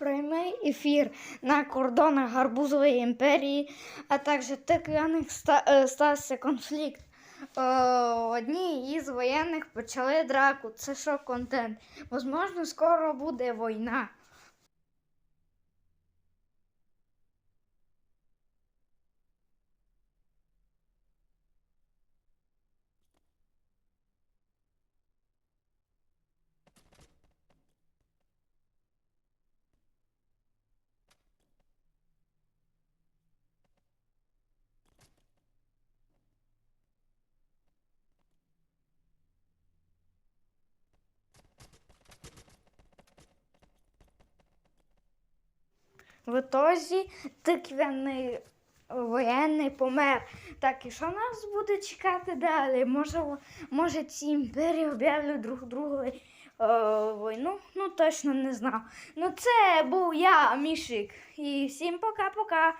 прямий ефір на кордонах Гарбузової імперії, а також тиквяних ста- е, стався конфлікт. Е, Одні із воєнних почали драку. Це що контент? Можливо, скоро буде війна. В ітозі тиквяний воєнний помер. Так, і що нас буде чекати далі? Може, може ці імперії об'являть друг другу е, війну? Ну, точно не знав. Ну, це був я, Мішик. І всім пока-пока.